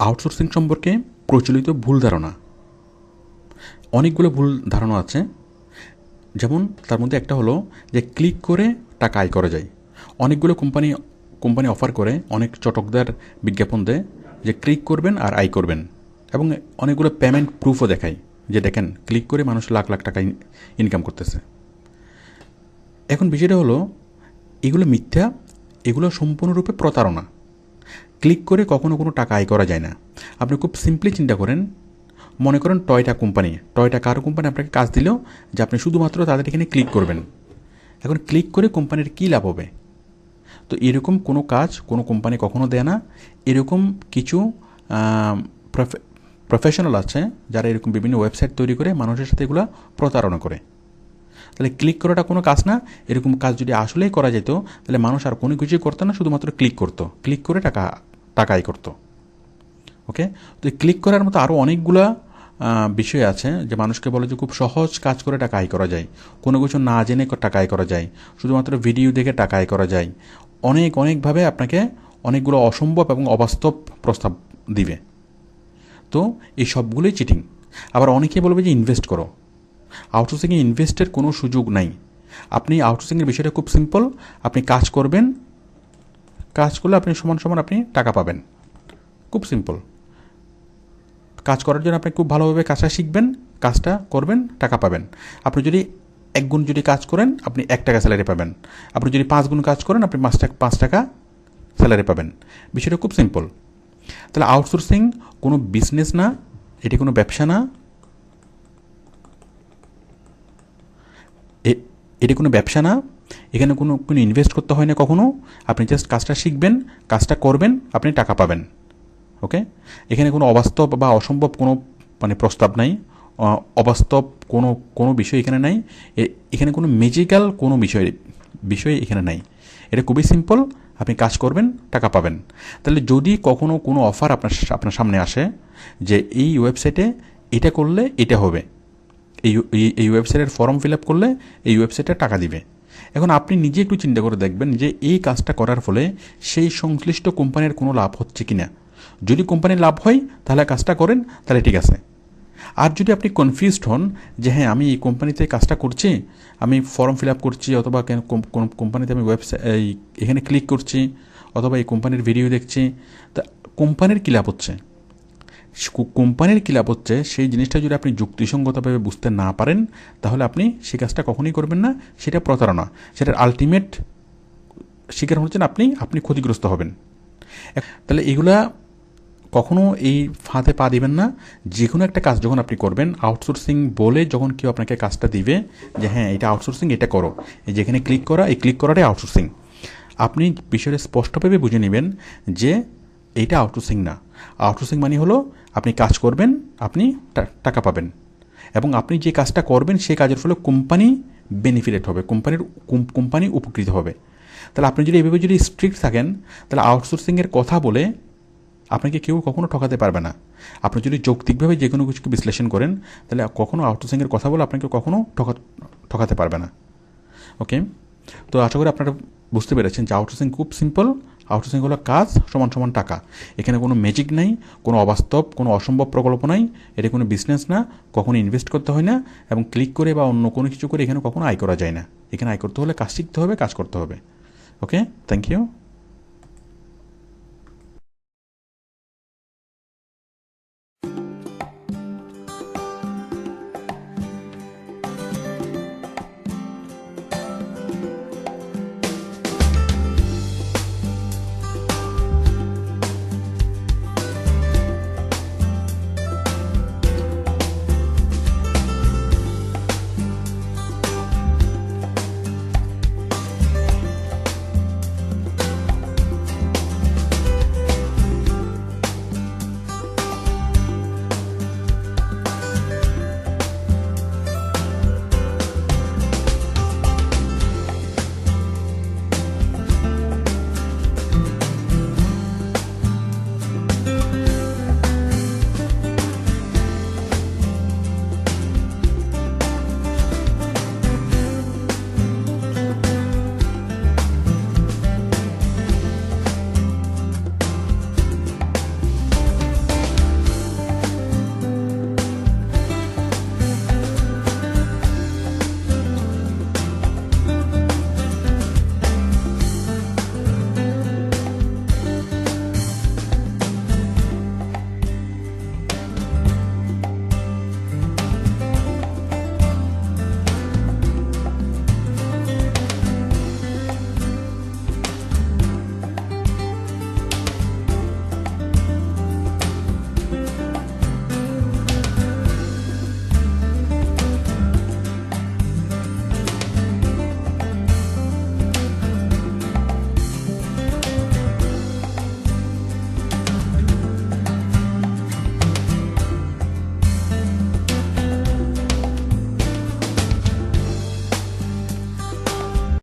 Outsourcing সম্পর্কে প্রচলিত ভুল ধারণা। অনেকগুলো ভুল ধারণা আছে। যেমন তার মধ্যে একটা হলো যে ক্লিক করে টাকা আয় করা যায়। অনেকগুলো কোম্পানি কোম্পানি অফার করে, অনেক চটকদার বিজ্ঞাপন দেয় যে ক্লিক করবেন আর আয় করবেন। এবং অনেকগুলো পেমেন্ট প্রুফও দেখায় যে দেখেন ক্লিক করে মানুষ লাখ লাখ টাকা ইনকাম করতেছে। এখন বিষয়টা হলো, এগুলো মিথ্যা, এগুলো সম্পূর্ণরূপে প্রতারণা। ক্লিক করে কখনো কোনো টাকা আয় করা যায় না। আপনি খুব সিম্পলি চিন্তা করেন। মনে করেন Toyota company. Toyota car company? আপনাকে কাজ দিলেও যে আপনি শুধুমাত্র তাদের এখানে ক্লিক করবেন। এখন ক্লিক করে কোম্পানির কী লাভ হবে? তো এরকম কোনো কাজ কোনো কোম্পানি কখনো দেয় না। এরকম কিছু প্রফেশনাল আছে যারা এরকম বিভিন্ন ওয়েবসাইট তৈরি করে মানুষের সাথে এগুলো প্রতারণা করে। তাহলে ক্লিক করাটা কোনো কাজ না। এরকম কাজ যদি আসলেই করা যেত, তাহলে মানুষ আর কোনো কিছুই করতো না, শুধুমাত্র ক্লিক করতো। ক্লিক করে টাকা, টাকাই করতো। ওকে তো ক্লিক করার মতো আরও অনেকগুলা বিষয় আছে যে মানুষকে বলে যে খুব সহজ কাজ করে টাকা আয় করা যায়। কোনো কিছু না জেনে টাকা আয় করা যায়। শুধুমাত্র ভিডিও দেখে টাকা আয় করা যায়। অনেক, অনেকভাবে আপনাকে অনেকগুলো অসম্ভব এবং অবাস্তব প্রস্তাব দিবে। তো এই সবগুলোই চিটিং আবার অনেকে বলবে যে ইনভেস্ট করো। আউটসোর্সিংয়ে ইনভেস্টের কোনো সুযোগ নাই। আপনি আউটসোর্সিংয়ের বিষয়টা খুব সিম্পল আপনি কাজ করবেন, কাজ করলে আপনি সমান সমান আপনি টাকা পাবেন। খুব সিম্পল কাজ করার জন্য আপনি খুব ভালোভাবে কাজটা শিখবেন, কাজটা করবেন, টাকা পাবেন। আপনি যদি এক গুণ যদি কাজ করেন, আপনি এক টাকা স্যালারি পাবেন। আপনি যদি পাঁচ গুণ কাজ করেন, আপনি পাঁচ টাকা পাঁচ টাকা স্যালারি পাবেন। বিষয়টা খুব সিম্পল তাহলে আউটসোর্সিং কোনো বিজনেস না, এটি কোনো ব্যবসা না। এটি কোনো ব্যবসা না। এখানে কোনো কোনো ইনভেস্ট করতে হয় না কখনো। আপনি জাস্ট কাজটা শিখবেন, কাজটা করবেন, আপনি টাকা পাবেন। ওকে এখানে কোনো অবাস্তব বা অসম্ভব কোনো মানে প্রস্তাব নাই। অবাস্তব কোনো কোনো বিষয় এখানে নাই। এখানে কোনো ম্যাজিক্যাল কোনো বিষয় বিষয় এখানে নাই। এটা খুবই সিম্পল আপনি কাজ করবেন, টাকা পাবেন। তাহলে যদি কখনো কোনো অফার আপনার আপনার সামনে আসে যে এই ওয়েবসাইটে এটা করলে এটা হবে। এই এই ওয়েবসাইটের ফর্ম ফিল আপ করলে এই ওয়েবসাইটে টাকা দিবে। এখন আপনি নিজে একটু চিন্তা করে দেখবেন যে এই কাজটা করার ফলে সেই সংশ্লিষ্ট কোম্পানির কোনো লাভ হচ্ছে কি না যদি কোম্পানির লাভ হয়, তাহলে কাজটা করেন, তাহলে ঠিক আছে। আর যদি আপনি কনফিউজড হন যে হ্যাঁ আমি এই কোম্পানিতে কাজটা করছি, আমি ফর্ম ফিল আপ করছি, অথবা কোন কোম্পানিতে আমি ওয়েবসাইট এখানে ক্লিক করছি, অথবা এই কোম্পানির ভিডিও দেখছি, তা কোম্পানির কী লাভ হচ্ছে? কোম্পানির কী লাভ হচ্ছে? সেই জিনিসটা যদি আপনি যুক্তিসঙ্গতভাবে বুঝতে না পারেন, তাহলে আপনি সেই কাজটা কখনোই করবেন না। সেটা প্রতারণা। সেটার আলটিমেট শিকার হচ্ছেন আপনি আপনি ক্ষতিগ্রস্ত হবেন। তাহলে এগুলা কখনও এই ফাঁদে পা দিবেন না। যে কোনো একটা কাজ যখন আপনি করবেন আউটসোর্সিং বলে যখন কেউ আপনাকে কাজটা দিবে যে হ্যাঁ এটা আউটসোর্সিং এটা করো। যেখানে ক্লিক করা, এই ক্লিক করাটাই আউটসোর্সিং আপনি বিষয়টা স্পষ্টভাবে বুঝে নেবেন যে এইটা আউটসোর্সিং না। আউটসোর্সিং মানে হলো আপনি কাজ করবেন, আপনি টাকা পাবেন। এবং আপনি যে কাজটা করবেন, সেই কাজের ফলে কোম্পানি বেনিফিটেড হবে, কোম্পানির কোম্পানি উপকৃত হবে। তাহলে আপনি যদি এভাবে যদি স্ট্রিক্ট থাকেন, তাহলে আউটসোর্সিংয়ের কথা বলে আপনাকে কেউ কখনো ঠকাতে পারবে না। আপনি যদি যৌক্তিকভাবে যে কোনো কিছুকে বিশ্লেষণ করেন, তাহলে কখনো আউটসোর্সিংয়ের কথা বলে আপনাকে কখনো ঠকা, ঠকাতে পারবে না। ওকে তো আশা করি আপনারা বুঝতে পেরেছেন যে আউটসোর্সিং খুব সিম্পল আউটসোর্সিং হলো কাজ সমান সমান টাকা। এখানে কোনো ম্যাজিক নাই, কোনো অবাস্তব, কোনো অসম্ভব প্রকল্প নাই, এটা কোনো বিজনেস না, কখনো ইনভেস্ট করতে হয় না, এবং ক্লিক করে বা অন্য কোনো কিছু করে এখানে কখনো আয় করা যায় না। এখানে আয় করতে হলে কাজ শিখতে হবে, কাজ করতে হবে। Okay thank you